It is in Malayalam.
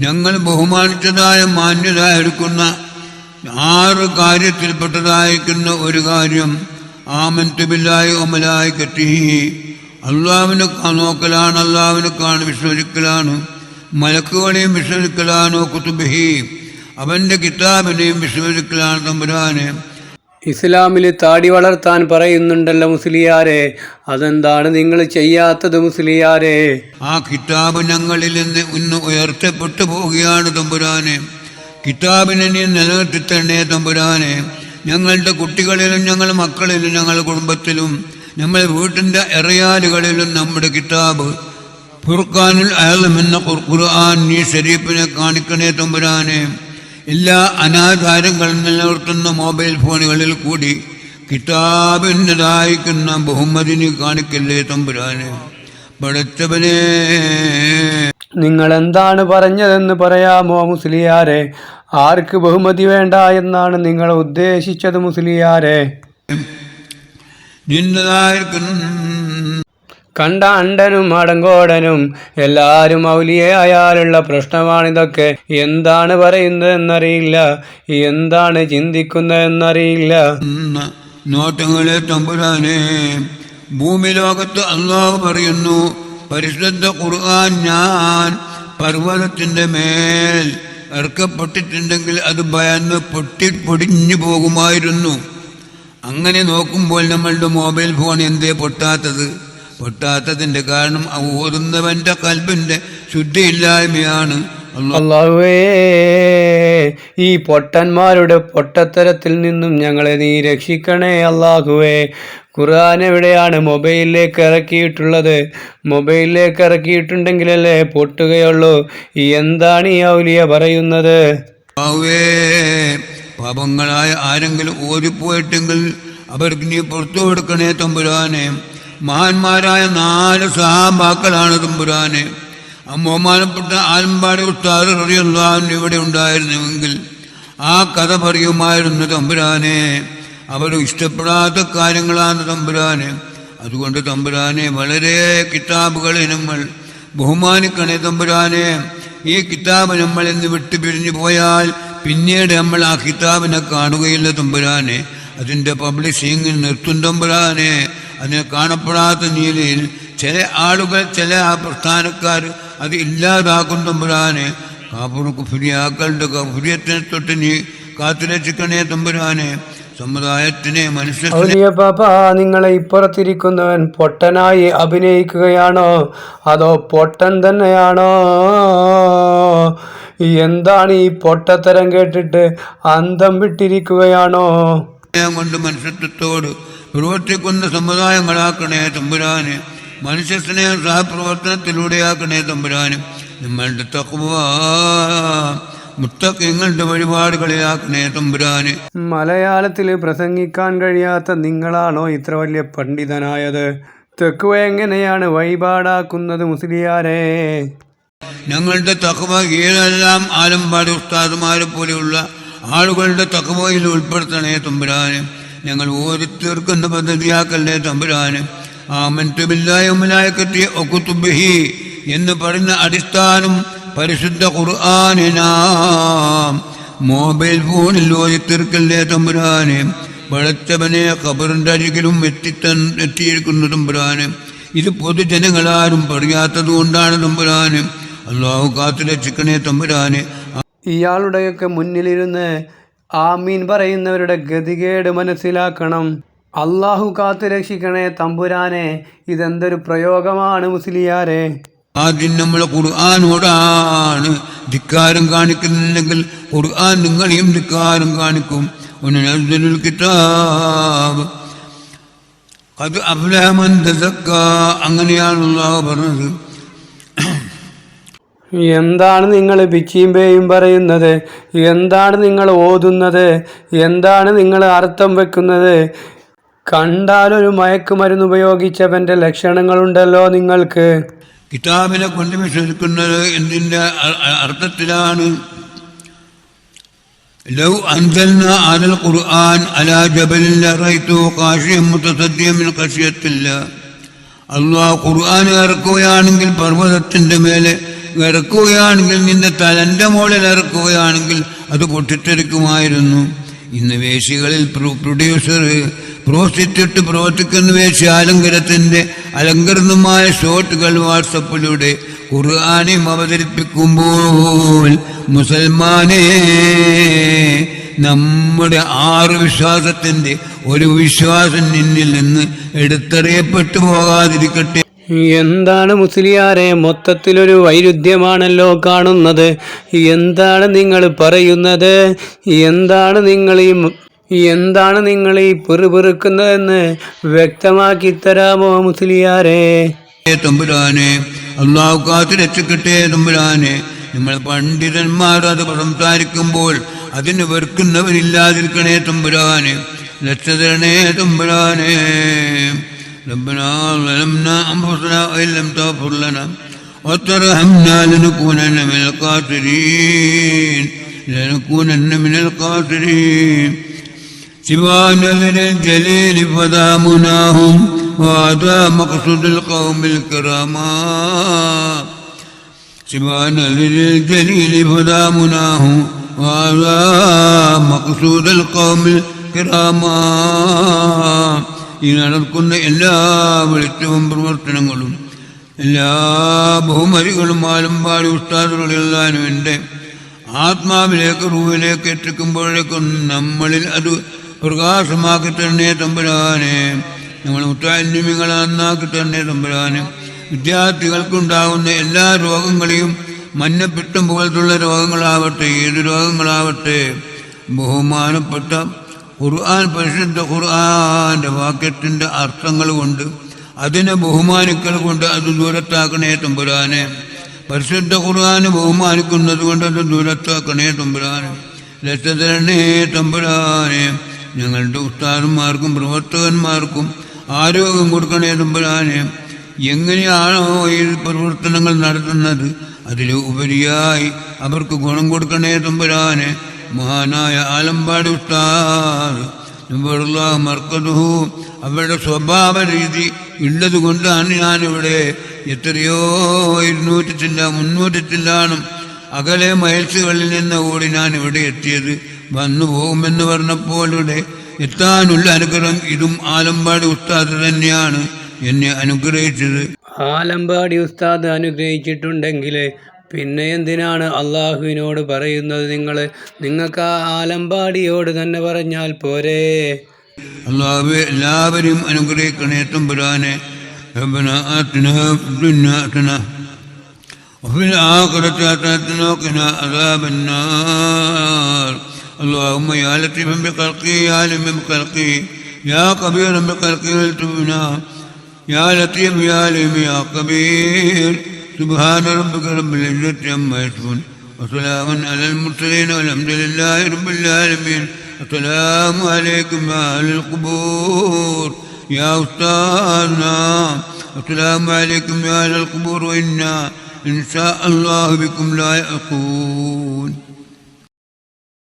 ഞങ്ങൾ ബഹുമാനിച്ചതായ മാന്യത എടുക്കുന്ന ആറ് കാര്യത്തിൽപ്പെട്ടതായിരിക്കുന്ന ഒരു കാര്യം ആമൻതുബില്ലായി ഒമലായി കെട്ടി. അള്ളാവിനെ നോക്കലാണ് അള്ളാവിനെ കാണു വിശ്വസിക്കലാണ്. മലക്കുകളെയും വിശ്വസിക്കലാണോ കുത്തുബിഹി അവന്റെ കിതാബിനെയും വിശ്വസിക്കലാണ് തമ്പുരാനെ. ഇസ്ലാമിൽ താടി വളർത്താൻ പറയുന്നുണ്ടല്ലോ മുസ്ലിയാരെ. അതെന്താണ് നിങ്ങൾ ചെയ്യാത്തത് മുസ്ലിയാരെ? ആ കിതാബ് ഞങ്ങളിൽ നിന്ന് ഇന്ന് ഉയർത്തപ്പെട്ടു പോവുകയാണ് തമ്പുരാനെ. കിതാബിനെ നീ നിലനിർത്തി തന്നെ തമ്പുരാനെ. ഞങ്ങളുടെ കുട്ടികളിലും ഞങ്ങൾ മക്കളിലും ഞങ്ങൾ കുടുംബത്തിലും നമ്മൾ വീട്ടിന്റെ എറയാലുകളിലും നമ്മുടെ കിതാബ് ഫുർഖാനുൽ എന്ന ഖുർ- ഖുർആൻ നീ ഷരീഫിനെ കാണിക്കണേ തമ്പുരാനെ. എല്ലാ അനാചാരങ്ങളും നിലനിർത്തുന്ന മൊബൈൽ ഫോണുകളിൽ കൂടി കിതാബിന്റെതായിരിക്കുന്ന ബഹുമതിന് കാണിക്കല്ലേ തമ്പുരാനെ? പഠിച്ചവനെ നിങ്ങൾ എന്താണ് പറഞ്ഞതെന്ന് പറയാമോ മുസ്ലിയാരെ? ആർക്ക് ബഹുമതി വേണ്ട എന്നാണ് നിങ്ങൾ ഉദ്ദേശിച്ചത് മുസ്ലിയാരെ? നിന്നതായിരിക്കുന്ന കണ്ട അണ്ടനും അടങ്കോടനും എല്ലാവരും ഔലിയായാലുള്ള പ്രശ്നമാണിതൊക്കെ. എന്താണ് പറയുന്നതെന്നറിയില്ല എന്താണ് ചിന്തിക്കുന്നതെന്നറിയില്ല നോട്ടങ്ങളെ തമ്പുരാനെ ഭൂമി ലോകത്ത് അള്ളാഹു പറയുന്നു പരിശുദ്ധ ഖുർആൻ ഞാൻ പർവതത്തിന്റെ മേൽ ഇറക്കപ്പെട്ടിട്ടുണ്ടെങ്കിൽ അത് ഭയന്ന് പൊട്ടി പൊടിഞ്ഞു പോകുമായിരുന്നു. അങ്ങനെ നോക്കുമ്പോൾ നമ്മളുടെ മൊബൈൽ ഫോൺ എന്തേ പൊട്ടാത്തത്? പൊട്ടാത്തതിന്റെ കാരണം ഓരുന്നവന്റെ കൽബിന്റെ ശുദ്ധിയില്ലായ്മയാണ്. അള്ളാഹുവേ ഈ പൊട്ടന്മാരുടെ പൊട്ടത്തരത്തിൽ നിന്നും ഞങ്ങളെ നീ രക്ഷിക്കണേ അള്ളാഹുവേ. ഖുർആൻ എവിടെയാണ്? മൊബൈലിലേക്ക് ഇറക്കിയിട്ടുള്ളത്. മൊബൈലിലേക്ക് ഇറക്കിയിട്ടുണ്ടെങ്കിലല്ലേ പൊട്ടുകയുള്ളൂ. എന്താണ് ഈ ഔലിയ പറയുന്നത്? പാപങ്ങളായ ആരെങ്കിലും ഓടിപ്പോയിട്ടെങ്കിൽ അവർക്ക് നീ പുറത്തു കൊടുക്കണേ തമ്പുരാനെ. മഹാന്മാരായ നാല് സഹാബാക്കളാണ് തമ്പുരാനെ. ബഹുമാനപ്പെട്ട ആലമ്പാടി ഉസ്താദ് റളിയല്ലാഹു ഇവിടെ ഉണ്ടായിരുന്നുവെങ്കിൽ ആ കഥ പറയുമായിരുന്നു തമ്പുരാനെ. അവർ ഇഷ്ടപ്പെടാത്ത കാര്യങ്ങളാണ് തമ്പുരാനെ. അതുകൊണ്ട് തമ്പുരാനെ വളരെ കിതാബുകളെ നമ്മൾ ബഹുമാനിക്കണേ തമ്പുരാനെ. ഈ കിതാബ് നമ്മൾ ഇന്ന് വിട്ടു പിരിഞ്ഞു പോയാൽ പിന്നീട് നമ്മൾ ആ കിതാബിനെ കാണുകയില്ല തമ്പുരാനെ. അതിന്റെ പബ്ലിഷിങ്ങിൽ നിർത്തും തമ്പുരാനെ. അതിനെ കാണപ്പെടാത്ത രീതിയിൽ ചില ആളുകൾ ചില ആ പ്രസ്ഥാനക്കാർ അത് ഇല്ലാതാക്കും തമ്പുരാനെ കാപ്പുറ കുഫുരിയാക്കളുടെ കുഫുരിയത്തിനെ തൊട്ട് നീ കാത്തുരക്ഷിക്കണേ തമ്പുരാനെ. സമുദായത്തിനെ മനുഷ്യ പാപ്പ നിങ്ങളെ ഇപ്പുറത്തിരിക്കുന്നവൻ പൊട്ടനായി അഭിനയിക്കുകയാണോ? അതോ പൊട്ടൻ തന്നെയാണോ? എന്താണ് ഈ പൊട്ടത്തരം കേട്ടിട്ട് അന്തം വിട്ടിരിക്കുകയാണോ? കൊണ്ട് മനുഷ്യത്വത്തോട് പ്രവർത്തിക്കുന്ന സമുദായങ്ങളാക്കണേ തമ്പുരാന്. മനുഷ്യ സ്നേഹം സഹപ്രവർത്തനത്തിലൂടെയാക്കണേ തമ്പുരാന്. നമ്മളുടെ മുത്തക്കിങ്ങളുടെ മുത്തക്കങ്ങളുടെ വഴിപാടുകളിലാക്കണേ തമ്പുരാന്. മലയാളത്തിൽ പ്രസംഗിക്കാൻ കഴിയാത്ത നിങ്ങളാണോ ഇത്ര വലിയ പണ്ഡിതനായത്? തെക്കുവ എങ്ങനെയാണ് വഴിപാടാക്കുന്നത് മുസ്ലിയാരെ? ഞങ്ങളുടെ തക്കുവ ഏതെല്ലാം ആലമ്പാടി ഉസ്താദുമാരെ പോലെയുള്ള ആളുകളുടെ തക്കുവയിൽ ഉൾപ്പെടുത്തണേ തമ്പുരാന്. ഞങ്ങൾ ഓരോരുത്തർക്കുന്ന പദ്ധതിയാക്കല്ലേ തമ്പുരാന്. ആമൻതുബില്ലായ്മലായക്കത്തി ഒക്കുത്തുബിഹി എന്ന് പറഞ്ഞ അടിസ്ഥാനം പരിശുദ്ധ ഖുർആാനിനാം. മൊബൈൽ ഫോണിൽ ഓരോരുത്തർക്കല്ലേ തമ്പുരാന്? വളച്ചവനെ കബറിന്റെ അരികിലും എത്തിത്തൻ എത്തിയിരിക്കുന്നു തമ്പുരാന്. ഇത് പൊതുജനങ്ങളാരും പറയാത്തത് കൊണ്ടാണ് തമ്പുരാന്. അള്ളാഹു കാത്തു രക്ഷിക്കണേ തമ്പുരാന്. ഇയാളുടെയൊക്കെ മുന്നിലിരുന്ന് ആമീൻ പറയുന്നവരുടെ ഗതികേട് മനസ്സിലാക്കണം. അള്ളാഹു കാത്തു രക്ഷിക്കണേ തമ്പുരാനെ ഇതെന്തൊരു പ്രയോഗമാണ് മുസ്ലിയാരെ. ആദ്യം നമ്മൾ ഖുർആാനോടാണ് ധിക്കാരം കാണിക്കുന്നില്ലെങ്കിൽ ഖുർആൻ നിങ്ങളെയും ധിക്കാരം കാണിക്കും. കിതാബ് അത് അഫ്ലഹമൻ തസക്ക അങ്ങനെയാണ് പറഞ്ഞത്. എന്താണ് നിങ്ങൾ ബിച്ചീമ്പേയും പറയുന്നത്? എന്താണ് നിങ്ങൾ ഓതുന്നത്? എന്താണ് നിങ്ങൾ അർത്ഥം വെക്കുന്നത്? കണ്ടാലൊരു മയക്കുമരുന്ന് ഉപയോഗിച്ചവന്റെ ലക്ഷണങ്ങളുണ്ടല്ലോ നിങ്ങൾക്ക്. കിതാബിനെ കൊണ്ട് വിശ്വസിക്കുന്നത് എന്തിന്റെ അർത്ഥത്തിലാണ്? ലൗ അൻസൽന അലൽ ഖുർആൻ അലാ ജബലിൻ ലറൈതു ഖാശിയം മുതസദ്ദിയം മിൻ ഖശിയത്തില്ല. അള്ളാഹ് ഖുർആൻ ഇറക്കുകയാണെങ്കിൽ പർവതത്തിന്റെ മേലെ ഇറക്കുകയാണെങ്കിൽ നിന്റെ തലന്റെ മുകളിൽ ഇറക്കുകയാണെങ്കിൽ അത് പൊട്ടിത്തെറിക്കുമായിരുന്നു. ഇന്ന് വേശികളിൽ പ്രൊ- പ്രൊഡ്യൂസർ പ്രോസ്റ്റിറ്റ്യൂട്ട് പ്രവർത്തിക്കുന്ന വേശി അലങ്കരത്തിന്റെ അലങ്കൃതമായ ഷോട്ടുകൾ വാട്സപ്പിലൂടെ ഖുർആാനും അവതരിപ്പിക്കുമ്പോൾ മുസൽമാനെ നമ്മുടെ ആറ് വിശ്വാസത്തിന്റെ ഒരു വിശ്വാസം നിന്നിൽ നിന്ന് എടുത്തറിയപ്പെട്ടു പോകാതിരിക്കട്ടെ എന്താണ് മുസ്ലിയാരെ മൊത്തത്തിലൊരു വൈരുദ്ധ്യമാണല്ലോ കാണുന്നത്? എന്താണ് നിങ്ങൾ പറയുന്നത്? എന്താണ് നിങ്ങൾ ഈ എന്താണ് നിങ്ങൾ ഈ പിറുപിറുക്കുന്നതെന്ന് വ്യക്തമാക്കി തരാമോ മുസ്ലിയാരെ? തമ്പുരാനെ അള്ളാഹു കാത്തു രക്ഷിക്കട്ടെ തമ്പുരാനെ. നമ്മൾ പണ്ഡിതന്മാർ അത് സംസാരിക്കുമ്പോൾ അതിന് വെറുക്കുന്നവരില്ലാതിരിക്കണേ തമ്പുരാനെ. രക്ഷതരണേ തമ്പുരാനെ. ربنا ظلمنا أنفسنا وإن لم تغفر لنا. وترحمنا لنكونن من الخاسرين. لنكونن من الخاسرين. سبحان ذي الجليل فدامناهم وهذا مقصود القوم الكرامات سبحان ذي الجليل فدامناهم وهذا مقصود القوم الكرامات ഈ നടക്കുന്ന എല്ലാ വെളിച്ചവും പ്രവർത്തനങ്ങളും എല്ലാ ബഹുമതികളും ആലമ്പാടി ഉസ്താദുകളെല്ലാനും എന്റെ ആത്മാവിലേക്ക് റൂവിലേക്ക് എത്തിക്കുമ്പോഴേക്കും നമ്മളിൽ അത് പ്രകാശമാക്കി തന്നെ തമ്പുരാനെ. നമ്മൾ നന്നാക്കി തന്നെ തമ്പുരാനെ. വിദ്യാർത്ഥികൾക്കുണ്ടാകുന്ന എല്ലാ രോഗങ്ങളെയും മഞ്ഞപ്പിട്ടം പോലത്തുള്ള രോഗങ്ങളാവട്ടെ ഏത് രോഗങ്ങളാവട്ടെ ബഹുമാനപ്പെട്ട ഖുർആൻ പരിശുദ്ധ ഖുർആന്റെ വാക്യത്തിന്റെ അർത്ഥങ്ങൾ കൊണ്ട് അതിനെ ബഹുമാനിക്കൽ കൊണ്ട് അത് ദൂരത്താക്കണേ തമ്പുരാനെ. പരിശുദ്ധ ഖുർആാനെ ബഹുമാനിക്കുന്നത് കൊണ്ട് അത് ദൂരത്താക്കണേ തമ്പുരാനെ. രക്തതരണേ തമ്പുരാനെ. ഞങ്ങളുടെ ഉസ്താദന്മാർക്കും പ്രവർത്തകന്മാർക്കും ആരോഗ്യം കൊടുക്കണേ തമ്പുരാനെ. എങ്ങനെയാണോ ഈ പ്രവർത്തനങ്ങൾ നടത്തുന്നത് അതിൽ ഉപരിയായി അവർക്ക് ഗുണം കൊടുക്കണേ തമ്പുരാനെ. മഹാനായ ആലമ്പാടി ഉസ്താദ് മർക്കതുഹു അവരുടെ സ്വഭാവ രീതി ഉള്ളത് കൊണ്ടാണ് ഞാനിവിടെ എത്രയോ ഇരുന്നൂറ്റി ചില്ല മുന്നൂറ്റി ചില്ലാണം അകലെ മയൽസുകളിൽ നിന്ന് കൂടി ഞാൻ ഇവിടെ എത്തിയത്. വന്നു പോകുമെന്ന് പറഞ്ഞപ്പോൾ ഇവിടെ എത്താനുള്ള അനുഗ്രഹം ഇതും ആലമ്പാടി ഉസ്താദ് തന്നെയാണ് എന്നെ അനുഗ്രഹിച്ചത്. ആലമ്പാടി ഉസ്താദ് അനുഗ്രഹിച്ചിട്ടുണ്ടെങ്കിൽ പിന്നെ എന്തിനാണ് അള്ളാഹുവിനോട് പറയുന്നത് നിങ്ങൾ നിങ്ങൾക്ക് ആ ആലമ്പാടിയോട് തന്നെ പറഞ്ഞാൽ പോരേ അള്ളാഹുവെ എല്ലാവരും അനുഗ്രഹിക്കണേ തമ്പുരാനെ ربنا آتنا في الدنيا حسنة وفي الآخرة حسنة وقنا عذاب النار اللهم يا لطيفا بخلقي يا عليما بخلقي يا كبيرا بخلقي والتبنا يا لطيف يا عليم يا كبير سبحان ربك رب العزة عما يصفون وسلام على المرسلين والحمد لله رب العالمين السلام عليكم أهل القبور يا أستاذنا السلام عليكم يا أهل القبور وإنا إن شاء الله بكم لا يأخون